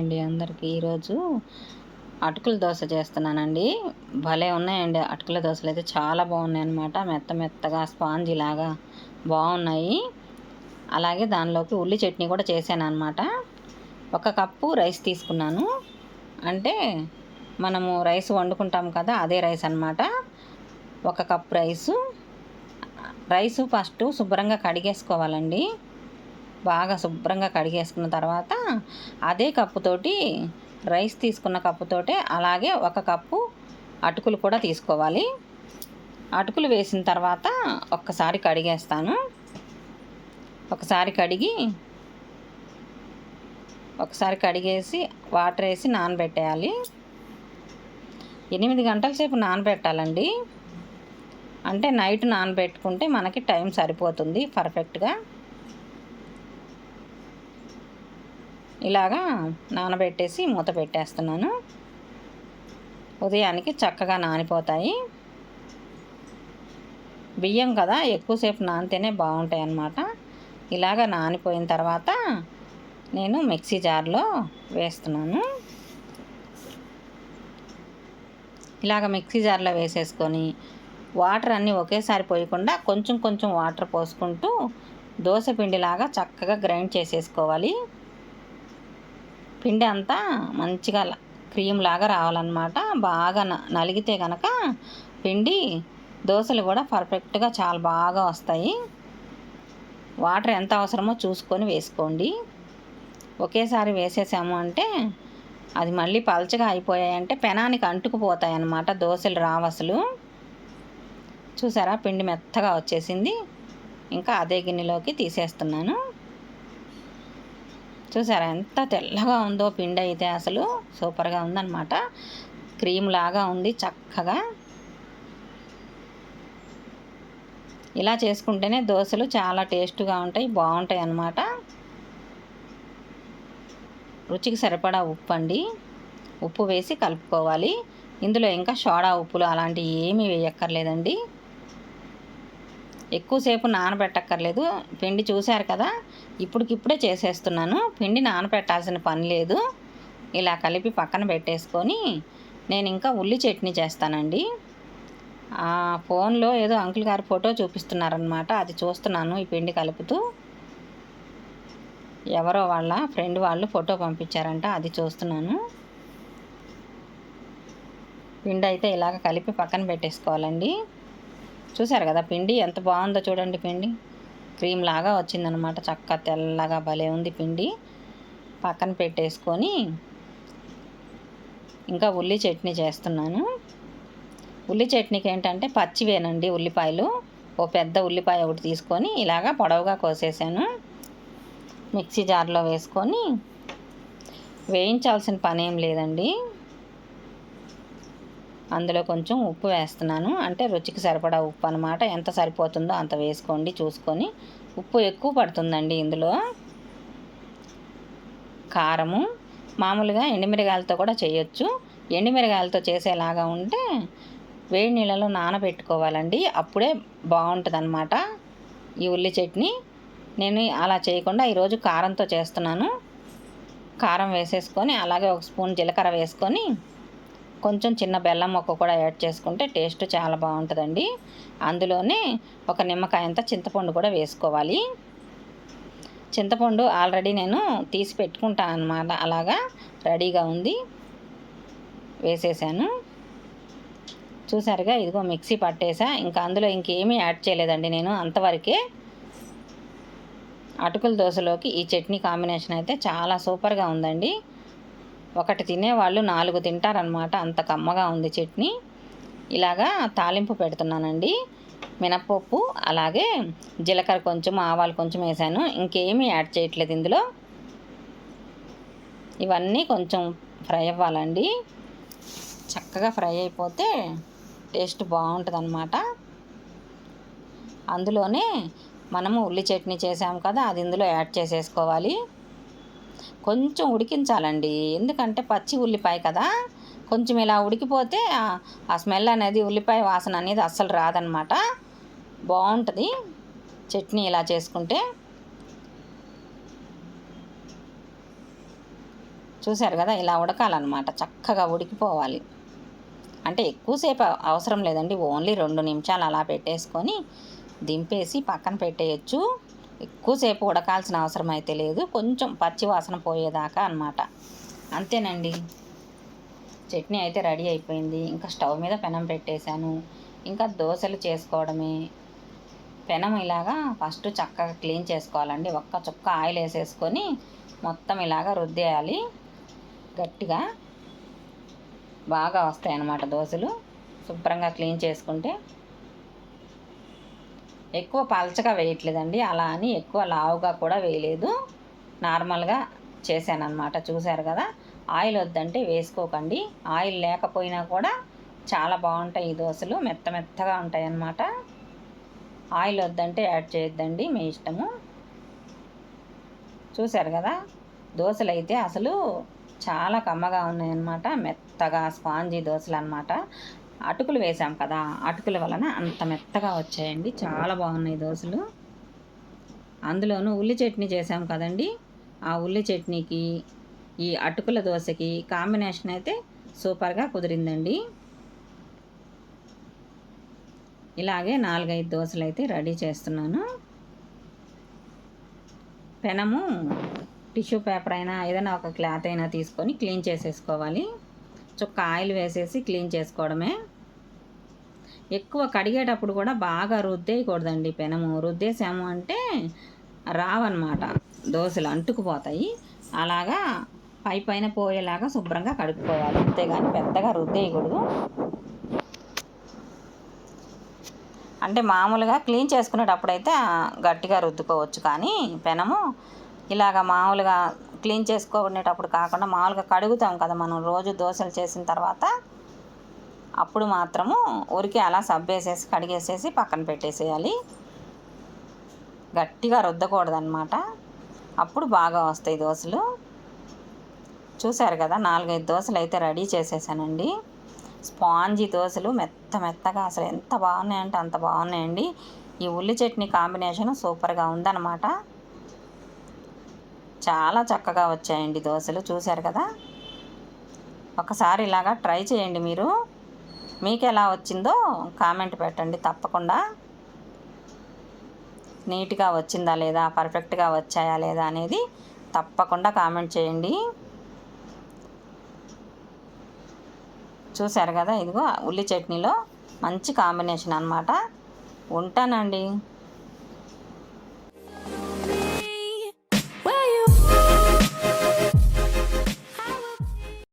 అండి అందరికీ ఈరోజు. అటుకుల దోశ చేస్తున్నానండి. భలే ఉన్నాయండి అటుకుల దోశలు అయితే చాలా బాగున్నాయి అన్నమాట మెత్త మెత్తగా స్పాంజీ లాగా బాగున్నాయి. అలాగే దానిలోకి ఉల్లి చట్నీ కూడా చేశాను అనమాట ఒక కప్పు రైస్ తీసుకున్నాను. అంటే మనము రైస్ వండుకుంటాం కదా అదే రైస్ అనమాట ఒక కప్ రైసు. రైసు ఫస్ట్ శుభ్రంగా కడిగేసుకోవాలండి. బాగా శుభ్రంగా కడిగేసుకున్న తర్వాత అదే కప్పుతోటి రైస్ తీసుకున్న కప్పుతోటే అలాగే ఒక కప్పు అటుకులు కూడా తీసుకోవాలి. అటుకులు వేసిన తర్వాత ఒక్కసారి కడిగేస్తాను. ఒకసారి కడిగి ఒకసారి కడిగేసి వాటర్ వేసి నానబెట్టేయాలి. ఎనిమిది గంటల సేపు నానబెట్టాలండి. అంటే నైట్ నానబెట్టుకుంటే మనకి టైం సరిపోతుంది పర్ఫెక్ట్గా. ఇలాగా నానబెట్టేసి మూత పెట్టేస్తున్నాను. ఉదయానికి చక్కగా నానిపోతాయి. బియ్యం కదా ఎక్కువసేపు నానితేనే బాగుంటాయి అన్నమాట. ఇలాగ నానిపోయిన తర్వాత నేను మిక్సీ జార్లో వేస్తున్నాను. ఇలాగ మిక్సీ జార్లో వేసేసుకొని వాటర్ అన్నీ ఒకేసారి పోయకుండా కొంచెం కొంచెం వాటర్ పోసుకుంటూ దోశ పిండిలాగా చక్కగా గ్రైండ్ చేసేసుకోవాలి. పిండి అంతా మంచిగా క్రీమ్ లాగా రావాలన్నమాట. బాగా నలిగితే కనుక పిండి దోశలు కూడా పర్ఫెక్ట్గా చాలా బాగా వస్తాయి. వాటర్ ఎంత అవసరమో చూసుకొని వేసుకోండి. ఒకేసారి వేసేసాము అంటే అది మళ్ళీ పలచగా అయిపోయాయంటే పెనానికి అంటుకుపోతాయి అన్నమాట దోశలు రావసలు చూసారా పిండి మెత్తగా వచ్చేసింది. ఇంకా అదే గిన్నెలోకి తీసేస్తున్నాను. చూసారా ఎంత తెల్లగా ఉందో పిండి అయితే అసలు సూపర్గా ఉందన్నమాట. క్రీమ్ లాగా ఉంది చక్కగా. ఇలా చేసుకుంటేనే దోశలు చాలా టేస్ట్గా ఉంటాయి బాగుంటాయి అన్నమాట. రుచికి సరిపడా ఉప్పు అండి. ఉప్పు వేసి కలుపుకోవాలి. ఇందులో ఇంకా సోడా ఉప్పులు అలాంటివి ఏమీ వేయక్కర్లేదండి. ఎక్కువసేపు నానబెట్టక్కర్లేదు. పిండి చూశారు కదా ఇప్పటికిప్పుడే చేసేస్తున్నాను. పిండి నానబెట్టాల్సిన పని లేదు. ఇలా కలిపి పక్కన పెట్టేసుకొని నేను ఇంకా ఉల్లి చట్నీ చేస్తానండి. ఆ ఫోన్లో ఏదో అంకుల్ గారి ఫోటో చూపిస్తున్నారనమాట అది చూస్తున్నాను ఈ పిండి కలుపుతూ. ఎవరో వాళ్ళ ఫ్రెండ్ వాళ్ళు ఫోటో పంపించారంట అది చూస్తున్నాను. పిండి అయితే ఇలాగ కలిపి పక్కన పెట్టేసుకోవాలండి. చూసారు కదా పిండి ఎంత బాగుందో చూడండి పిండి. క్రీమ్ లాగా వచ్చిందనమాట. చక్క తెల్లగా భలే ఉంది పిండి. పక్కన పెట్టేసుకొని ఇంకా ఉల్లి చట్నీ చేస్తున్నాను. ఉల్లి చట్నీకి ఏంటంటే పచ్చివేనండి ఉల్లిపాయలు. ఓ పెద్ద ఉల్లిపాయ ఒకటి తీసుకొని ఇలాగా పొడవుగా కోసేసాను. మిక్సీ జార్లో వేసుకొని వేయించాల్సిన పని ఏం లేదండి. అందులో కొంచెం ఉప్పు వేస్తున్నాను. అంటే రుచికి సరిపడా ఉప్పు అనమాట ఎంత సరిపోతుందో అంత వేసుకోండి చూసుకొని. ఉప్పు ఎక్కువ పడుతుందండి ఇందులో. కారము. మామూలుగా ఎండుమిరగాయలతో కూడా చేయొచ్చు. ఎండుమిరగాయలతో చేసేలాగా ఉంటే వేడి నీళ్ళలో నానబెట్టుకోవాలండి. అప్పుడే బాగుంటుంది అనమాట ఈ ఉల్లి చట్నీ. నేను అలా చేయకుండా ఈరోజు కారంతో చేస్తున్నాను. కారం వేసేసుకొని అలాగే ఒక స్పూన్ జీలకర్ర వేసుకొని కొంచెం చిన్న బెల్లం మొక్క కూడా యాడ్ చేసుకుంటే టేస్ట్ చాలా బాగుంటుందండి. అందులోనే ఒక నిమ్మకాయ అంత చింతపండు కూడా వేసుకోవాలి. చింతపండు ఆల్రెడీ నేను తీసి పెట్టుకుంటాను అనమాట అలాగా రెడీగా ఉంది. వేసేసాను. చూసారుగా ఇదిగో మిక్సీ పట్టేసా. ఇంకా అందులో ఇంకేమీ యాడ్ చేయలేదండి నేను అంతవరకే. అటుకుల దోశలోకి ఈ చట్నీ కాంబినేషన్ అయితే చాలా సూపర్గా ఉందండి. ఒకటి తినేవాళ్ళు నాలుగు తింటారనమాట అంత కమ్మగా ఉంది చట్నీ. ఇలాగా తాలింపు పెడుతున్నానండి. మినప్పప్పు అలాగే జీలకర్ర కొంచెం ఆవాలు కొంచెం వేసాను. ఇంకేమీ యాడ్ చేయట్లేదు ఇందులో. ఇవన్నీ కొంచెం ఫ్రై అవ్వాలండి. చక్కగా ఫ్రై అయిపోతే టేస్ట్ బాగుంటుంది అనమాట అందులోనే మనము ఉల్లి చట్నీ చేసాము కదా అది ఇందులో యాడ్ చేసేసుకోవాలి. కొంచెం ఉడికించాలండి. ఎందుకంటే పచ్చి ఉల్లిపాయ కదా కొంచెం ఇలా ఉడికిపోతే ఆ స్మెల్ అనేది ఉల్లిపాయ వాసన అనేది అస్సలు రాదనమాట. బాగుంటుంది. చట్నీ ఇలా చేసుకుంటే. చూశారు కదా ఇలా ఉడకాలన్నమాట చక్కగా ఉడికిపోవాలి. అంటే ఎక్కువసేపు అవసరం లేదండి. ఓన్లీ రెండు నిమిషాలు అలా పెట్టేసుకొని దింపేసి పక్కన పెట్టేయచ్చు. ఎక్కువసేపు ఉడకాల్సిన అవసరం అయితే లేదు. కొంచెం పచ్చి వాసన పోయేదాకా అనమాట అంతేనండి. చట్నీ అయితే రెడీ అయిపోయింది. ఇంకా స్టవ్ మీద పెనం పెట్టేశాను. ఇంకా దోశలు చేసుకోవడమే. పెనం ఇలాగా ఫస్ట్ చక్కగా క్లీన్ చేసుకోవాలండి. ఒక్క చుక్క ఆయిల్ వేసేసుకొని మొత్తం ఇలాగా రుద్దేయాలి. గట్టిగా బాగా వస్తాయి అన్నమాట దోశలు. శుభ్రంగా క్లీన్ చేసుకుంటే ఎక్కువ పలచగా వేయట్లేదండి. అలా అని ఎక్కువ లావుగా కూడా వేయలేదు. నార్మల్గా చేశాను చూశారు కదా? ఆయిల్ వద్దంటే వేసుకోకండి. ఆయిల్ లేకపోయినా కూడా చాలా బాగుంటాయి ఈ దోశలు. మెత్త మెత్తగా ఉంటాయి అన్నమాట ఆయిల్ వద్దంటే యాడ్ చేయొద్దండి. మీ ఇష్టము. చూశారు కదా? దోశలు అయితే అసలు చాలా కమ్మగా ఉన్నాయన్నమాట. మెత్తగా స్పాంజీ దోశలు అనమాట అటుకులు వేసాం కదా అటుకుల వలన అంత మెత్తగా వచ్చాయండి. చాలా బాగున్నాయి దోశలు. అందులోనూ ఉల్లి చట్నీ చేసాం కదండి. ఆ ఉల్లి చట్నీకి ఈ అటుకుల దోశకి కాంబినేషన్ అయితే సూపర్గా కుదిరిందండి. ఇలాగే నాలుగైదు దోశలు అయితే రెడీ చేస్తున్నాను. పెనము టిష్యూ పేపర్ అయినా ఏదైనా ఒక క్లాత్ అయినా తీసుకొని క్లీన్ చేసేసుకోవాలి. చుక్క ఆయిల్ వేసేసి క్లీన్ చేసుకోవడమే. ఎక్కువ కడిగేటప్పుడు కూడా బాగా రుద్దేయకూడదండి పెనము. రుద్దేసాము అంటే రావన్నమాట. దోశలు అంటుకుపోతాయి. అలాగా పై పైన పోయేలాగా శుభ్రంగా కడుక్కోవాలి. అంతేగాని పెద్దగా రుద్దేయకూడదు. అంటే మామూలుగా క్లీన్ చేసుకునేటప్పుడైతే గట్టిగా రుద్దుకోవచ్చు. కానీ పెనము ఇలాగ మామూలుగా క్లీన్ చేసుకునేటప్పుడు కాకుండా మామూలుగా కడుగుతాం కదా మనం రోజు దోశలు చేసిన తర్వాత. అప్పుడు మాత్రము ఉరికి అలా సబ్బేసేసి కడిగేసేసి పక్కన పెట్టేసేయాలి. గట్టిగా రుద్దకూడదనమాట అప్పుడు బాగా వస్తాయి దోశలు. చూశారు కదా నాలుగైదు దోశలు అయితే రెడీ చేసేసానండి. స్పాంజీ దోశలు మెత్త మెత్తగా అసలు ఎంత బాగున్నాయంటే అంత బాగున్నాయండి. ఈ ఉల్లి చట్నీ కాంబినేషన్ సూపర్గా ఉందన్నమాట. చాలా చక్కగా వచ్చాయండి దోశలు చూశారు కదా? ఒకసారి ఇలాగా ట్రై చేయండి మీరు. మీకు ఎలా వచ్చిందో కామెంట్ పెట్టండి తప్పకుండా. నీట్గా వచ్చిందా లేదా? పర్ఫెక్ట్గా వచ్చాయా లేదా అనేది తప్పకుండా కామెంట్ చేయండి. చూశారు కదా? ఇదిగో ఉల్లి చట్నీలో మంచి కాంబినేషన్ అనమాట ఉంటానండి.